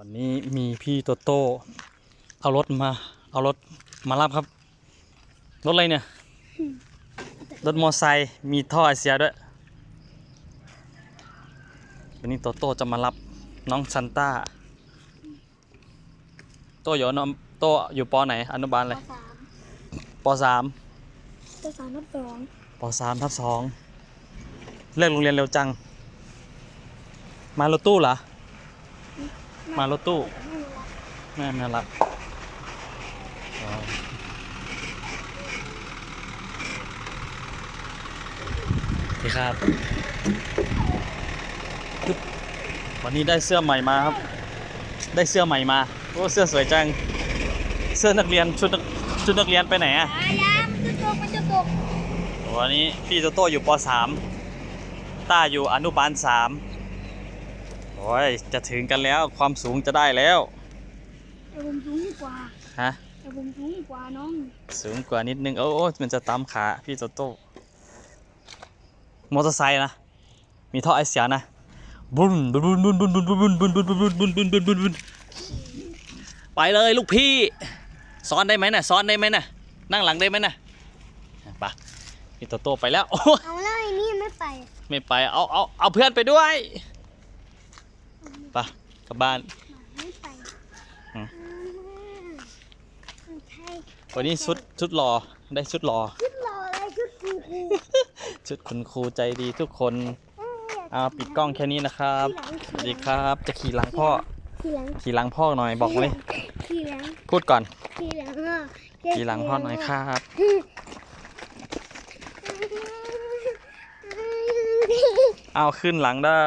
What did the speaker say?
วันนี้มีพี่โตโต้เอารถมา เอารถมารับครับ รถอะไรเนี่ย รถมอไซค์มีท่อไอเสียด้วย วันนี้โตโต้จะมารับน้องซันต้า โตอยู่น้องโตอยู่ปอไหน อนุบาลเลยปสามปสามปสามทับสองปสามทับสองเลิกโรงเรียนเร็วจัง มารถตู้เหรอ มารถตู้แม่น่ารักว้าวดีครับตึ๊บวันนี้ได้เสื้อใหม่มาครับ ได้เสื้อใหม่มาโอ้เสื้อสวยจัง เสื้อนักเรียนชุดนักชุดนักเรียนไปไหนอะอายามันจะตกมันจะตกวันนี้พี่โตโต้อยู่ป .3 ต้าอยู่อนุบาล3 โอ้ย จะถึงกันแล้วความสูงจะได้แล้วแต่ผมสูงกว่าฮะแต่ผมสูงกว่าน้อง สูงกว่านิดนึงโอ้โอ้มันจะตำขาพี่โตโต้มอเตอร์ไซค์นะ มีท่อไอเสียนะบุนบุนบุนบุนบุนบุนบุนบุนบุนบุนบุนบุนบุนบุนบุนบุนไปเลยลูกพี่ซ้อนได้ไหมน่ะซ้อนได้ไหมน่ะ นั่งหลังได้ไหมน่ะไปพี่โตโต้ไปแล้วเอาแล้วไอ้นี่ไม่ไป ไม่ไปเอาเอาเอาเพื่อนไปด้วย ไปกลับบ้านไม่ไปอืมใช่วันนี้ชุดชุดรอได้ชุดรอชุดรออะไรชุดครูครูชุดคุณครูใจดีทุกคนเอาปิดกล้องแค่นี้นะครับสวัสดีครับ จะขี่หลังพ่อทีหลังขี่หลังพ่อหน่อยบอกมาเลยทีหลังพูดก่อนทีหลังอะขี่หลังพ่อหน่อยครับเอาขึ้นหลังได้